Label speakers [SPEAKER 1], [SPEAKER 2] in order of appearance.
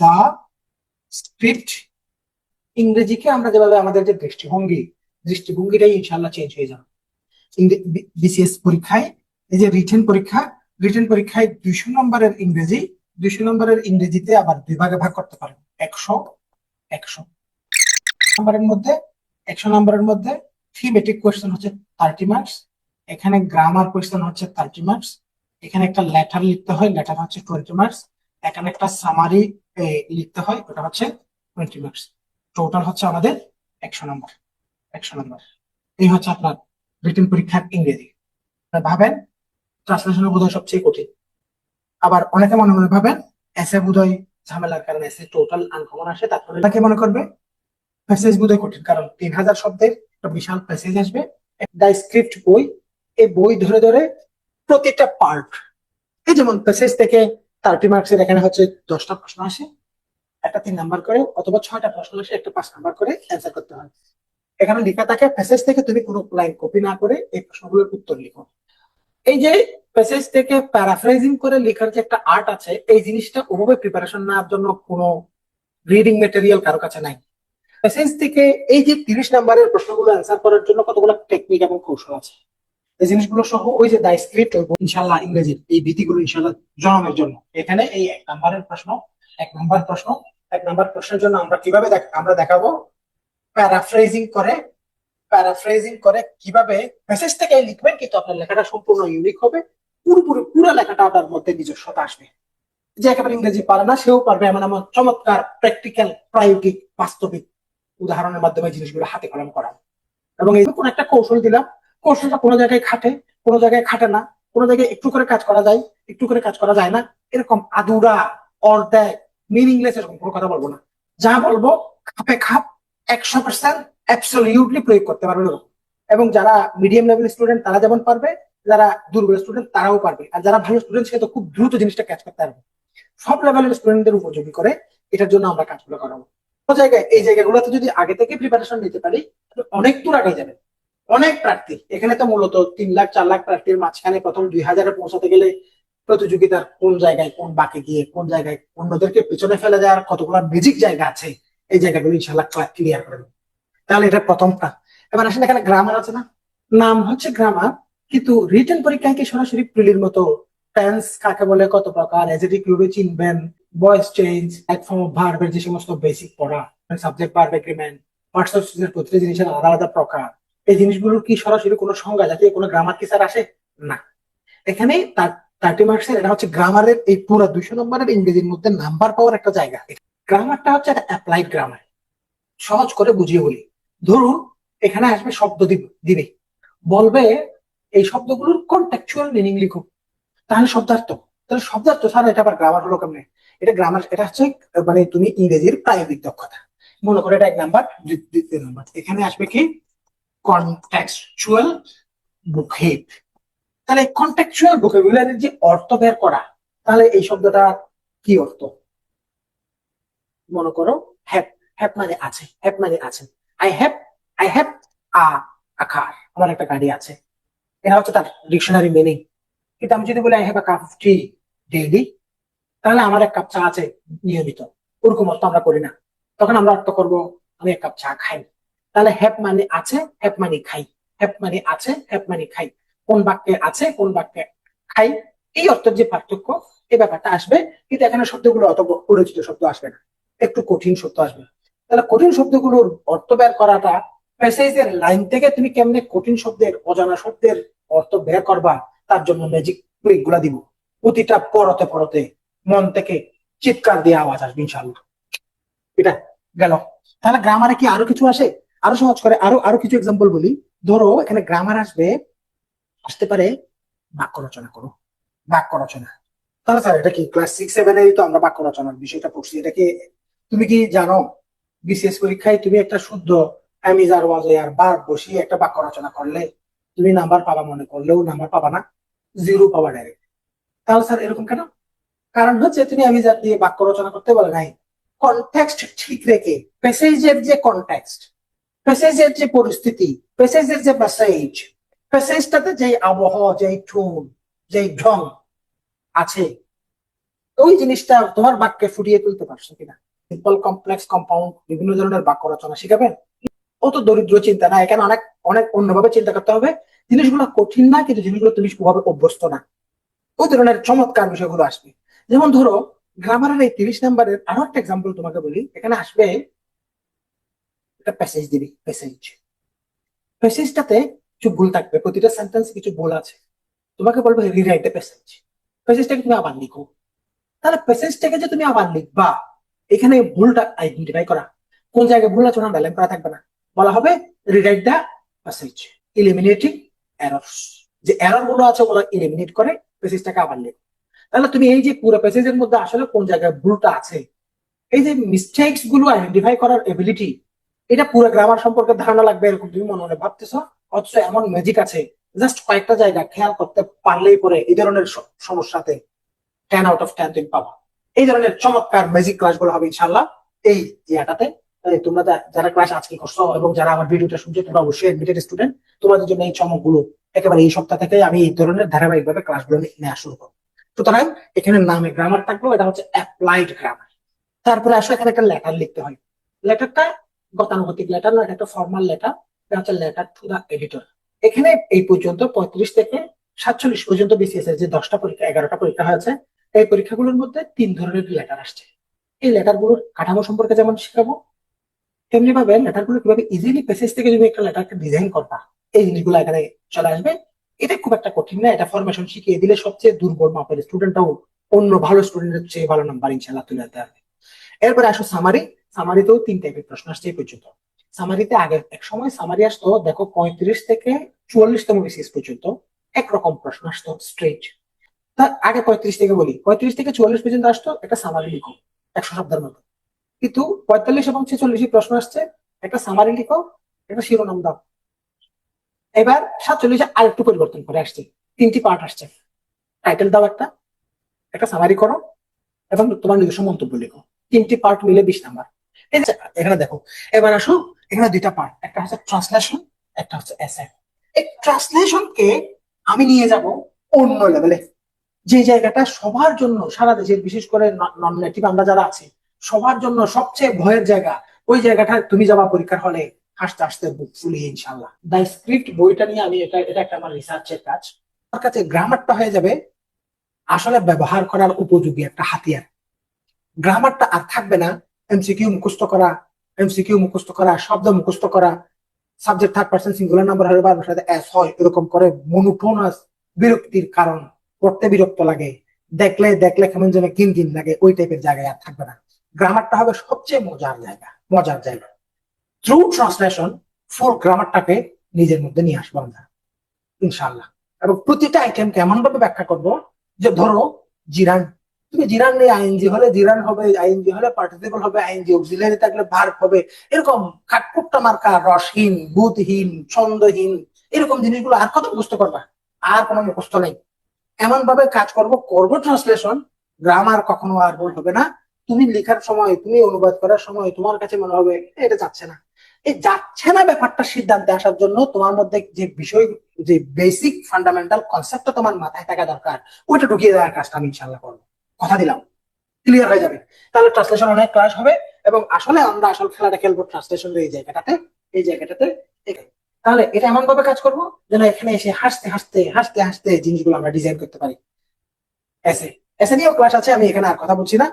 [SPEAKER 1] দা script ইংরেজিকে আমরা যেভাবে আমাদের যে দৃষ্টিভঙ্গি, দৃষ্টিভঙ্গিটাই ইনশাল্লাহ চেঞ্জ হয়ে যাবে। বিসিএস পরীক্ষায়, এই যে রিটেন পরীক্ষা রিটেন পরীক্ষায় দুইশো নম্বরের ইংরেজি, দুইশো নম্বরের ইংরেজিতে আবার দুই ভাগে ভাগ করতে পারেন। একশো একশো নম্বরের মধ্যে, একশো নম্বরের মধ্যে থিমেটিক কোয়েশ্চেন হচ্ছে থার্টি মার্কস এখানে গ্রামার কোয়েশ্চেন হচ্ছে থার্টি মার্কস এখানে একটা লেটার লিখতে হয় লেটার হচ্ছে টোয়েন্টি মার্কস এখানে একটা সামারি লিখতে হয়, ওটা হচ্ছে টোয়েন্টি মার্কস টোটাল হচ্ছে আমাদের একশো নম্বর একশো নম্বর। এই হচ্ছে আপনার রিটেন পরীক্ষার ইংরেজি। ভাবেন ট্রান্সলেশনের বোধহয় সবচেয়ে কঠিন। আবার অনেকে মনে মনে ভাবেন এসে বোধহয় ঝামেলার কারণে এসে টোটাল আনকমন আসে তারপরে তাকে মনে করবে প্যাসেজ বোধহয় কঠিন, কারণ তিন হাজার শব্দের একটা বিশাল প্যাসেজ আসবে। দ্য স্ক্রিপ্ট বই, এই বই ধরে ধরে প্রতিটা পার্ট এই যেমন প্যাসেজ থেকে থার্টি মার্কসের এখানে হচ্ছে দশটা প্রশ্ন আসে। একটা তিন নাম্বার করে অথবা ছয়টা প্রশ্ন আসে, একটা পাঁচ নাম্বার করে অ্যান্সার করতে হয়। এখানে লেখা থাকে প্যাসেজ থেকে তুমি কোনো লাইন কপি না করে এই প্রশ্নগুলোর উত্তর লিখো। এই যে প্যাসেজ থেকে প্যারাফ্রাইজিং করে লেখার যে একটা আর্ট আছে, এই জিনিসটা ওভাবে প্রিপারেশন নেওয়ার জন্য কোনো রিডিং মেটেরিয়াল কারও কাছে নাই। প্যাসেজ থেকে এই যে তিরিশ নাম্বারের প্রশ্নগুলো অ্যান্সার করার জন্য কতগুলো টেকনিক এবং কৌশল আছে? এই জিনিসগুলো সহ ওই যে দায় স্ক্রিপ্ট ইনশাল্লাহ ইংরেজির এই ভীতিগুলো ইনশাল্লাহ জন্মের জন্য। এখানে এই এক নাম্বারের প্রশ্ন, এক নাম্বার প্রশ্ন, এক নাম্বার প্রশ্নের জন্য আমরা কীভাবে আমরা দেখাবো? প্যারাফ্রেজিং করে প্যারাফ্রেজিং করে কীভাবে মেসেজ থেকে লিখবেন কিন্তু আপনার লেখাটা সম্পূর্ণ ইউনিক হবে। পুরোপুরি পুরো লেখাটা আপনার মধ্যে নিজস্বতা আসবে। যে একেবারে ইংরেজি পারে না, সেও পারবে এমন এমন চমৎকার প্র্যাকটিক্যাল প্রায়োগিক, বাস্তবিক উদাহরণের মাধ্যমে জিনিসগুলো হাতে কলম করা। এবং এই কোন একটা কৌশল দিলাম কৌশলটা কোনো জায়গায় খাটে, কোনো জায়গায় খাটে না। কোনো জায়গায় একটু করে কাজ করা যায়, একটু করে কাজ করা যায় না। এরকম আদুরা, অর্ধেক মিনিংলেস এরকম কোনো কথা বলব না। যা বলব, খাপে খাপ, একশো পার্সেন্ট অ্যাবসলিউটলি প্রয়োগ করতে পারবে এরকম। এবং যারা মিডিয়াম লেভেল স্টুডেন্ট তারা যেমন পারবে, যারা দুর্বল স্টুডেন্ট তারাও পারবে। আর যারা ভালো স্টুডেন্ট সে তো খুব দ্রুত জিনিসটা ক্যাচ করতে পারবে। সব লেভেলের স্টুডেন্টদের উপযোগী করে এটার জন্য আমরা কাজগুলো করাবো। জায়গায়, এই জায়গাগুলোতে যদি আগে থেকে প্রিপারেশন নিতে পারি অনেক দূর আগে যাবে অনেক প্রার্থী। এখানে তো মূলত তিন লাখ, চার লাখ প্রার্থীর মাঝখানে প্রথম দুই হাজারে পৌঁছাতে গেলে প্রতিযোগিতার কোন জায়গায় কোন বাকে গিয়ে, কোন জায়গায় অন্যদেরকে পিছনে ফেলে দেওয়ার কতগুলো ম্যাজিক জায়গা আছে, এই জায়গাগুলো ইনশাল্লাহ ক্লিয়ার করে দেবো। তাহলে এটা প্রথমটা এবার আসলে এখানে গ্রামার আছে না? নাম হচ্ছে গ্রামার কিন্তু রিটেন পরীক্ষায় কি সরাসরি প্রিলির মতো টেন্স কাকে বলে, কত প্রকার এজেটিভ কীভাবে চিনবেন ভয়েস চেঞ্জ এক ফর্ম অফ ভার্বের যে সমস্ত বেসিক পড়া সাবজেক্ট ভার্ব এগ্রিমেন্ট অফ প্রতিটি জিনিসের আলাদা আলাদা প্রকার। এই জিনিসগুলোর কি সরাসরি কোনো সংজ্ঞা জাতীয় কোনো গ্রামার কি স্যার আসে? না। এখানে থার্টি মার্কসের এটা হচ্ছে গ্রামারের এই পুরো দুইশো নম্বরের ইংরেজির মধ্যে নাম্বার পাওয়ার একটা জায়গা। গ্রামারটা হচ্ছে একটা অ্যাপ্লাইড গ্রামার সহজ করে বুঝিয়ে বলি। ধরুন, এখানে আসবে শব্দ দিব- বলবে এই শব্দগুলোর কন্টেকচুয়াল মিনিং লিখো তাহলে শব্দার্থ। তাহলে শব্দার্থ ছাড়া এটা আবার গ্রামার হলো কেমনে? এটা গ্রামার এটা হচ্ছে মানে তুমি ইংরেজির প্রায়োগিক দক্ষতা। মনে করো এটা এক নাম্বার দ্বিতীয় নাম্বার এখানে আসবে কি? কন্টেক্সচুয়াল বুকেট তাহলে কন্টেক্সচুয়াল ভোকাবুলারির যে অর্থ বের করা, তাহলে এই শব্দটা কি অর্থ? মনে করো, হ্যাপ হ্যাপ মানে আছে, হ্যাপ মানে আছে। I have I have a আকার আমার একটা গাড়ি আছে। এটা হচ্ছে তার ডিকশনারি মিনিং কিন্তু আমি যদি বলি I have a cup of tea daily তাহলে আমার এক কাপ চা আছে নিয়মিত। ওরকম অর্থ আমরা করি না। তখন আমরা অর্থ করব, আমি এক কাপ চা খাই। তাহলে হ্যাপ মানে আছে হ্যাপ মানে খাই। হ্যাপ মানে আছে হ্যাপ মানে খাই। কোন বাক্যে আছে, কোন বাক্যে খাই? এই অর্থের যে পার্থক্য, এই ব্যাপারটা আসবে। কিন্তু এখানে শব্দগুলো অত পরিচিত শব্দ আসবে না। একটু কঠিন শব্দ আসবে। তাহলে কঠিন শব্দগুলোর অর্থ বের করাটা প্যাসেজের লাইন থেকে তুমি কেমনে কঠিন শব্দের, অজানা শব্দের অর্থ বের করবা, তার জন্য ম্যাজিক ট্রিকগুলা দিব। প্রতিটা পরতে পরতে মন থেকে চিৎকার দিয়ে আওয়াজ আসবে ইনশাল্লাহ এটা গেল। তাহলে গ্রামারে কি আরও কিছু আসে? আরও সহজ করে, আরও আরও কিছু এক্সাম্পল বলি। ধরো, এখানে গ্রামার আসবে, আসতে পারে, বাক্য রচনা করো। বাক্য রচনা। তাহলে স্যার, এটা কি ক্লাস সিক্স সেভেনেরই তো আমরা বাক্য রচনার বিষয়টা পড়ছি। এটা কি, তুমি কি জানো বিসিএস পরীক্ষায় তুমি একটা শুদ্ধ অ্যামিজার ওয়াজে আর বার বসিয়ে একটা বাক্য রচনা করলে, তুমি নাম্বার পাবা মনে করলেও নাম্বার পাবা না জিরো পাবা ডাইরেক্ট তাহলে স্যার, এরকম কেন? কারণ হচ্ছে তুমি অ্যামিজার দিয়ে বাক্য রচনা করতে বলে নাই। কনটেক্সট ঠিক রেখে প্যাসেজের যে কনটেক্সট প্যাসেজের যে পরিস্থিতি প্যাসেজের যে প্যাসেজ প্যাসেজটাতে যে আবহাওয়া যে টোন যে ঢং আছে, ওই জিনিসটা তোমার বাক্যে ফুটিয়ে তুলতে পারছ কিনা? সিম্পল কমপ্লেক্স কম্পাউন্ড বিভিন্ন ধরনের বাক্য রচনা শিখাবেন। অত দরিদ্র চিন্তা না, এখানে অনেক অনেক অন্যভাবে চিন্তা করতে হবে। জিনিসগুলো কঠিন না, কিন্তু জিনিসগুলো তুমি ওভাবে অভ্যস্ত না। ওই ধরনের চমৎকার বিষয়গুলো আসবে। যেমন ধরো গ্রামারের এই তিরিশ নাম্বারের আরও একটা এক্সাম্পল তোমাকে বলি। এখানে আসবে একটা প্যাসেজ দিবি প্যাসেজ প্যাসেজটাতে কিছু ভুল থাকবে, প্রতিটা সেন্টেন্স কিছু ভুল আছে। তোমাকে বলবে রিরাইট এ প্যাসেজ প্যাসেজটাকে তুমি আবার লিখো। তাহলে প্যাসেজটাকে যে তুমি আবার লিখবা, এখানে ভুলটা আইডেন্টিফাই করা। কোন জায়গায় ভুল আছে ডাইলাইন করা থাকবে না। বলা হবে rewrite the passage eliminating errors যে এররগুলো আছে ওগুলো ইলিমিনেট করে প্যাসেজটাকে আবার লেখো। তাহলে তুমি এই যে পুরো প্যাসেজের মধ্যে আসলে কোন জায়গায় ভুলটা আছে, এই যে মিস্টেক্সগুলো আইডেন্টিফাই করার এবিলিটি এটা পুরো গ্রামার সম্পর্কে ধারণা লাগবে এরকম তুমি মনে মনে ভাবতেছ? অথচ এমন ম্যাজিক আছে জাস্ট কয়েকটা জায়গা খেয়াল করতে পারলেই পরে এই ধরনের সমস্যাতে টেন আউট অফ টেন তুমি পাবা। এই ধরনের চমৎকার ম্যাজিক ক্লাসগুলো হবে ইনশাল্লাহ এই ইয়াটাতে। তোমরা যারা ক্লাস আজকে করছ এবং যারা আমার ভিডিওটা শুনছো, তোমরা অবশ্যই এডমিটেড স্টুডেন্ট তোমাদের জন্য এই চমকগুলো একেবারে এই সপ্তাহ থেকে আমি এই ধরনের ধারাবাহিক ভাবে ক্লাসগুলো নেওয়া শুরু করব। সুতরাং এখানে নামে গ্রামার থাকল, এটা হচ্ছে অ্যাপ্লাইড গ্রামার তারপরে আসলে এখানে একটা লেটার লিখতে হয়। লেটারটা গতানুগতিক লেটার না, এটা একটা ফর্মাল লেটার হচ্ছে লেটার টু দা এডিটর এখানে এই পর্যন্ত পঁয়ত্রিশ থেকে সাতচল্লিশ পর্যন্ত বিসিএস এর যে দশটা পরীক্ষা, এগারোটা পরীক্ষা হয়েছে, এই পরীক্ষাগুলোর মধ্যে তিন ধরনের লেটার আসছে? এই লেটারগুলোর কাঠামো সম্পর্কে যেমন শেখাবো, তেমনি ভাবে লেটারগুলো কীভাবে ইজিলি পেসেজ থেকে যদি একটা লেটারকে ডিজাইন করবা, এই জিনিসগুলো এখানে চলে আসবে। এটা খুব একটা কঠিন না, এটা ফরমেশন শিখিয়ে দিলে সবচেয়ে দুর্বল মাপের স্টুডেন্টটাও অন্য ভালো স্টুডেন্টের চেয়ে ভালো নাম্বার ইনশাল্লাহ তুলে দিতে পারবে এরপরে আসো সামারি সামারিতেও তিন টাইপের প্রশ্ন আসছে এই পর্যন্ত। সামারিতে আগে এক সময় সামারি আসতো, দেখো পঁয়ত্রিশ থেকে চুয়াল্লিশতম বিসিএস পর্যন্ত একরকম প্রশ্ন আসতো স্ট্রেট তার আগে পঁয়ত্রিশ থেকে বলি, পঁয়ত্রিশ থেকে চুয়াল্লিশ পর্যন্ত আসতো, একটা সামারি লিখো, একশো শব্দের মতো। কিন্তু পঁয়তাল্লিশ এবং ছেচল্লিশ প্রশ্ন আসছে, একটা সামারি লিখো, একটা শিরোনাম দাও। এবার সাতচল্লিশে আরেকটু পরিবর্তন করে আসছে, তিনটি পার্ট আসছে। টাইটেল দাও একটা একটা সামারি করো এবং তোমার নিজস্ব মন্তব্য লিখো। তিনটি পার্ট মিলে বিশ নাম্বার। এখানে দেখো। এবার আসো, এখানে দুইটা পার্ট একটা হচ্ছে ট্রান্সলেশন একটা হচ্ছে এসে এই ট্রান্সলেশনকে আমি নিয়ে যাব অন্য লেভেলে যে জায়গাটা সবার জন্য, সারা দেশের বিশেষ করে নন নেটিভ আমরা যারা আছি, সবার জন্য সবচেয়ে ভয়ের জায়গা, ওই জায়গাটা তুমি যাবা পরীক্ষার হলে হাসতে হাসতে বুক ফুলিয়ে ইনশাল্লাহ দ্য স্ক্রিপ্ট বইটা নিয়ে আমি এটা এটা একটা আমার রিসার্চের কাজ। আমার কাছে গ্রামারটা হয়ে যাবে, আসলে ব্যবহার করার উপযোগী একটা হাতিয়ার। গ্রামারটা আর থাকবে না এমসিকিউ মুখস্থ করা এমসিকিউ মুখস্থ করা, শব্দ মুখস্থ করা subject third person singular number হলে বারবার সাথে এস হয়, এরকম করে মনোটোনাস বিরক্তির কারণ। পড়তে বিরক্ত লাগে, দেখলে দেখলে কেমন যেন কিন কিন লাগে, ওই টাইপের জায়গায় আর থাকবে না। গ্রামারটা হবে সবচেয়ে মজার জায়গা মজার জায়গা। থ্রু ট্রান্সলেশন ফুল গ্রামারটাকে নিজের মধ্যে নিয়ে আসব আমরা ইনশাল্লাহ এবং প্রতিটা আইটেমকে এমন ভাবে ব্যাখ্যা করব যে ধরো, জিরান তুমি জিরান নেই, আইএনজি হলে জিরান হবে, আইএনজি হলে পার্টিসিপল হবে, আইএনজি অক্সিলারি থাকলে ভার্ব হবে। এরকম কাঠপুট্টা মার্কা, রসহীন বুধহীন ছন্দহীন, এরকম জিনিসগুলো আর কত মুখস্থ করবা? আর কোনো মুখস্থ নেই। এমন ভাবে কাজ করব করব ট্রান্সলেশন গ্রামার কখনো আর ভুল হবে না। তুমি লেখার সময়, তুমি অনুবাদ করার সময়, তোমার কাছে মনে হবে এটা যাচ্ছে না। এই যাচ্ছে না ব্যাপারটা সিদ্ধান্তে আসার জন্য তোমার মধ্যে যে বিষয়, যে বেসিক ফান্ডামেন্টাল কনসেপ্টটা তোমার মাথায় থাকা দরকার, ওইটা ঢুকিয়ে দেওয়ার কাজটা আমি ইনশাল্লাহ করব। কথা দিলাম। ক্লিয়ার হয়ে যাবে। তাহলে ট্রান্সলেশন অনেক ক্লাস হবে এবং আসলে আমরা আসল খেলাটা খেলব ট্রান্সলেশন এই জায়গাটাতে। এই জায়গাটাতে তাহলে এটা এমন ভাবে কাজ করব যেন এখানে এসে হাসতে হাসতে হাসতে হাসতে জিনিসগুলো আমরা ডিজাইন করতে পারি। এসে এসে নিয়েও ক্লাস আছে, আমি এখানে আর কথা বলছি না।